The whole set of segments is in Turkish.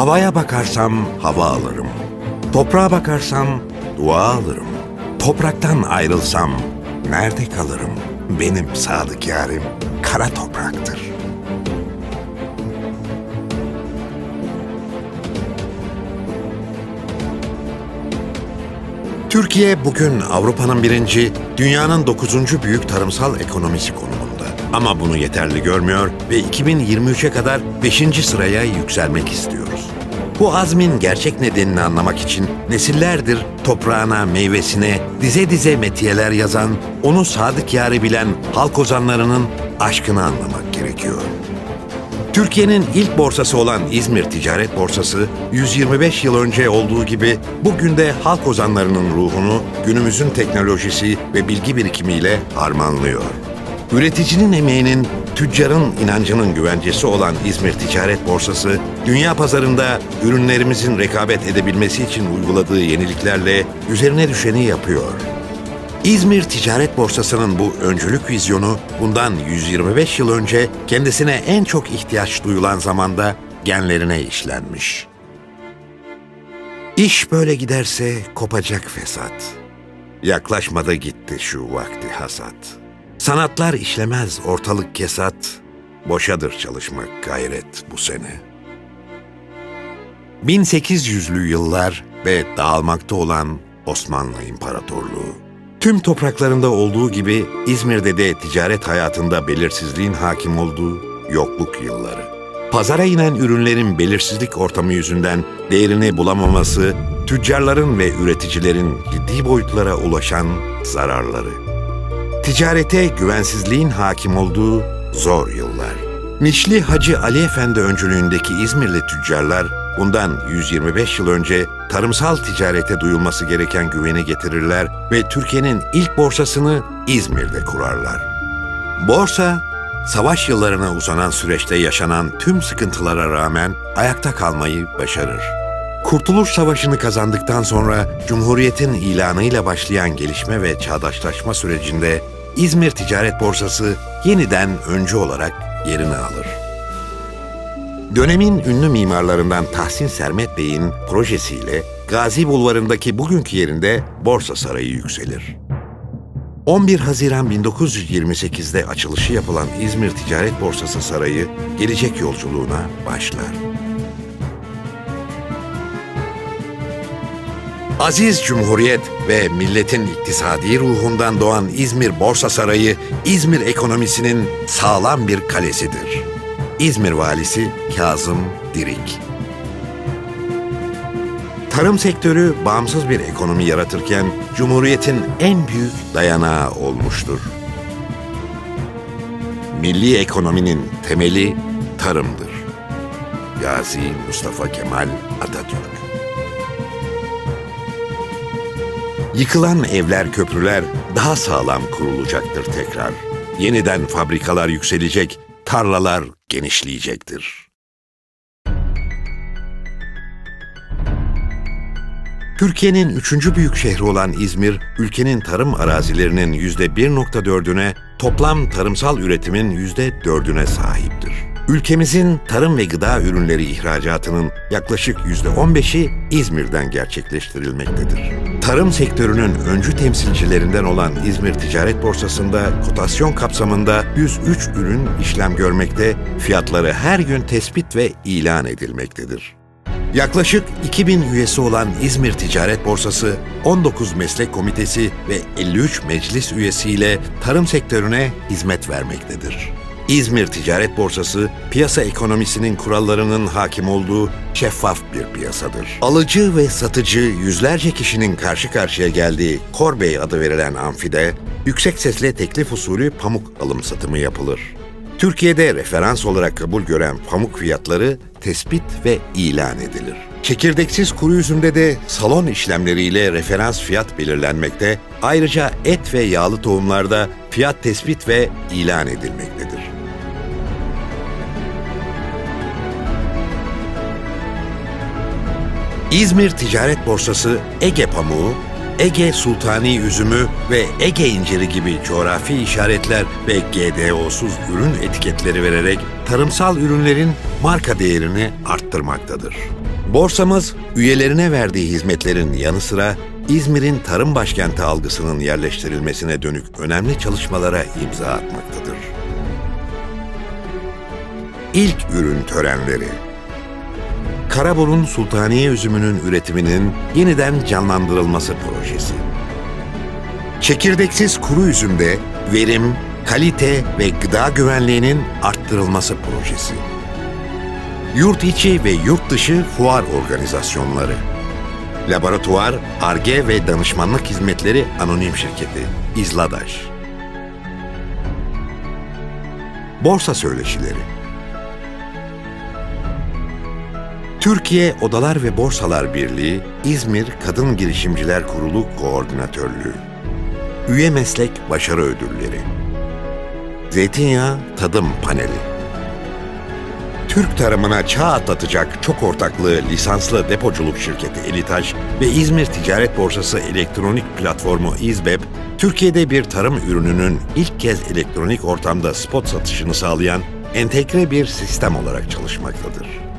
Havaya bakarsam hava alırım. Toprağa bakarsam dua alırım. Topraktan ayrılsam nerede kalırım? Benim sadık yarim kara topraktır. Türkiye bugün Avrupa'nın birinci, dünyanın dokuzuncu büyük tarımsal ekonomisi konumunda. Ama bunu yeterli görmüyor ve 2023'e kadar beşinci sıraya yükselmek istiyoruz. Bu azmin gerçek nedenini anlamak için nesillerdir toprağına, meyvesine, dize dize metiyeler yazan, onu sadık yâri bilen halk ozanlarının aşkını anlamak gerekiyor. Türkiye'nin ilk borsası olan İzmir Ticaret Borsası, 125 yıl önce olduğu gibi bugün de halk ozanlarının ruhunu günümüzün teknolojisi ve bilgi birikimiyle harmanlıyor. Üreticinin emeğinin, tüccarın inancının güvencesi olan İzmir Ticaret Borsası, dünya pazarında ürünlerimizin rekabet edebilmesi için uyguladığı yeniliklerle üzerine düşeni yapıyor. İzmir Ticaret Borsası'nın bu öncülük vizyonu bundan 125 yıl önce kendisine en çok ihtiyaç duyulan zamanda genlerine işlenmiş. İş böyle giderse kopacak fesat. Yaklaşmadı gitti şu vakti hasat. Sanatlar işlemez ortalık kesat. Boşadır çalışmak gayret bu sene. 1800'lü yıllar ve dağılmakta olan Osmanlı İmparatorluğu. Tüm topraklarında olduğu gibi İzmir'de de ticaret hayatında belirsizliğin hakim olduğu yokluk yılları. Pazara inen ürünlerin belirsizlik ortamı yüzünden değerini bulamaması, tüccarların ve üreticilerin ciddi boyutlara ulaşan zararları. Ticarete güvensizliğin hakim olduğu zor yıllar. Nişli Hacı Ali Efendi öncülüğündeki İzmirli tüccarlar bundan 125 yıl önce tarımsal ticarete duyulması gereken güveni getirirler ve Türkiye'nin ilk borsasını İzmir'de kurarlar. Borsa, savaş yıllarına uzanan süreçte yaşanan tüm sıkıntılara rağmen ayakta kalmayı başarır. Kurtuluş Savaşı'nı kazandıktan sonra Cumhuriyet'in ilanıyla başlayan gelişme ve çağdaşlaşma sürecinde İzmir Ticaret Borsası yeniden öncü olarak yerini alır. Dönemin ünlü mimarlarından Tahsin Sermet Bey'in projesiyle Gazi Bulvarı'ndaki bugünkü yerinde Borsa Sarayı yükselir. 11 Haziran 1928'de açılışı yapılan İzmir Ticaret Borsası Sarayı gelecek yolculuğuna başlar. Aziz Cumhuriyet ve milletin iktisadi ruhundan doğan İzmir Borsa Sarayı, İzmir ekonomisinin sağlam bir kalesidir. İzmir Valisi Kazım Dirik Tarım sektörü bağımsız bir ekonomi yaratırken Cumhuriyet'in en büyük dayanağı olmuştur. Milli ekonominin temeli tarımdır. Gazi Mustafa Kemal Atatürk Yıkılan evler, köprüler daha sağlam kurulacaktır tekrar. Yeniden fabrikalar yükselecek, tarlalar genişleyecektir. Türkiye'nin üçüncü büyük şehri olan İzmir, ülkenin tarım arazilerinin yüzde 1.4'üne, toplam tarımsal üretimin yüzde 4'üne sahiptir. Ülkemizin tarım ve gıda ürünleri ihracatının yaklaşık yüzde 15'i İzmir'den gerçekleştirilmektedir. Tarım sektörünün öncü temsilcilerinden olan İzmir Ticaret Borsası'nda kotasyon kapsamında 103 ürün işlem görmekte, fiyatları her gün tespit ve ilan edilmektedir. Yaklaşık 2000 üyesi olan İzmir Ticaret Borsası, 19 meslek komitesi ve 53 meclis üyesiyle tarım sektörüne hizmet vermektedir. İzmir Ticaret Borsası, piyasa ekonomisinin kurallarının hakim olduğu şeffaf bir piyasadır. Alıcı ve satıcı yüzlerce kişinin karşı karşıya geldiği Korbey adı verilen amfide, yüksek sesle teklif usulü pamuk alım satımı yapılır. Türkiye'de referans olarak kabul gören pamuk fiyatları tespit ve ilan edilir. Çekirdeksiz kuru üzümde de salon işlemleriyle referans fiyat belirlenmekte, ayrıca et ve yağlı tohumlarda fiyat tespit ve ilan edilmektedir. İzmir Ticaret Borsası Ege pamuğu, Ege Sultani üzümü ve Ege inciri gibi coğrafi işaretler ve GDO'suz ürün etiketleri vererek tarımsal ürünlerin marka değerini arttırmaktadır. Borsamız üyelerine verdiği hizmetlerin yanı sıra İzmir'in tarım başkenti algısının yerleştirilmesine dönük önemli çalışmalara imza atmaktadır. İlk ürün törenleri Karaburun Sultaniye üzümünün üretiminin yeniden canlandırılması projesi. Çekirdeksiz kuru üzümde verim, kalite ve gıda güvenliğinin arttırılması projesi. Yurt içi ve yurt dışı fuar organizasyonları. Laboratuvar, ARGE ve danışmanlık hizmetleri anonim şirketi İzladaş. Borsa söyleşileri. Türkiye Odalar ve Borsalar Birliği, İzmir Kadın Girişimciler Kurulu Koordinatörlüğü. Üye Meslek Başarı Ödülleri. Zeytinyağı Tadım Paneli. Türk tarımına çağ atlatacak çok ortaklığı lisanslı depoculuk şirketi Elitaş ve İzmir Ticaret Borsası elektronik platformu İzbep, Türkiye'de bir tarım ürününün ilk kez elektronik ortamda spot satışını sağlayan entegre bir sistem olarak çalışmaktadır.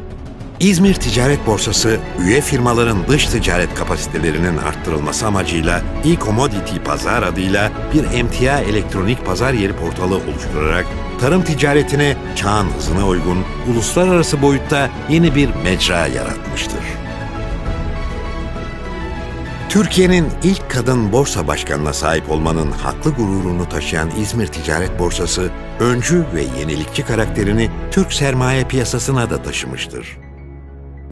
İzmir Ticaret Borsası, üye firmaların dış ticaret kapasitelerinin arttırılması amacıyla e-commodity pazar adıyla bir emtia elektronik pazar yeri portalı oluşturarak tarım ticaretine çağın hızına uygun, uluslararası boyutta yeni bir mecra yaratmıştır. Türkiye'nin ilk kadın borsa başkanına sahip olmanın haklı gururunu taşıyan İzmir Ticaret Borsası, öncü ve yenilikçi karakterini Türk sermaye piyasasına da taşımıştır.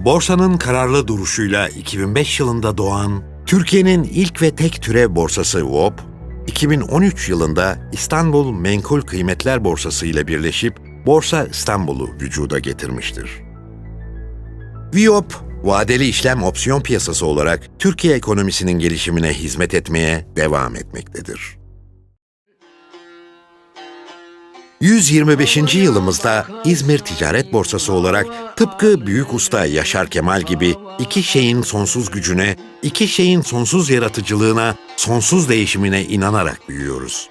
Borsanın kararlı duruşuyla 2005 yılında doğan, Türkiye'nin ilk ve tek türev borsası VOP, 2013 yılında İstanbul Menkul Kıymetler Borsası ile birleşip Borsa İstanbul'u vücuda getirmiştir. VIOP, vadeli işlem opsiyon piyasası olarak Türkiye ekonomisinin gelişimine hizmet etmeye devam etmektedir. 125. yılımızda İzmir Ticaret Borsası olarak tıpkı büyük usta Yaşar Kemal gibi iki şeyin sonsuz gücüne, iki şeyin sonsuz yaratıcılığına, sonsuz değişimine inanarak büyüyoruz.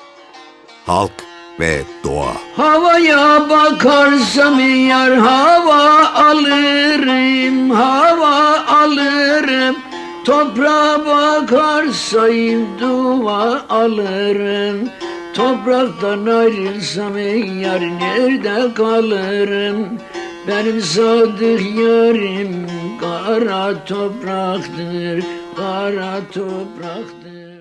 Halk ve doğa. Havaya bakarsam yar hava alırım, hava alırım. Toprağa bakarsam dua alırım. Topraktan ayrılsam yar nerede kalırım? Benim sadık yarim kara topraktır, kara topraktır.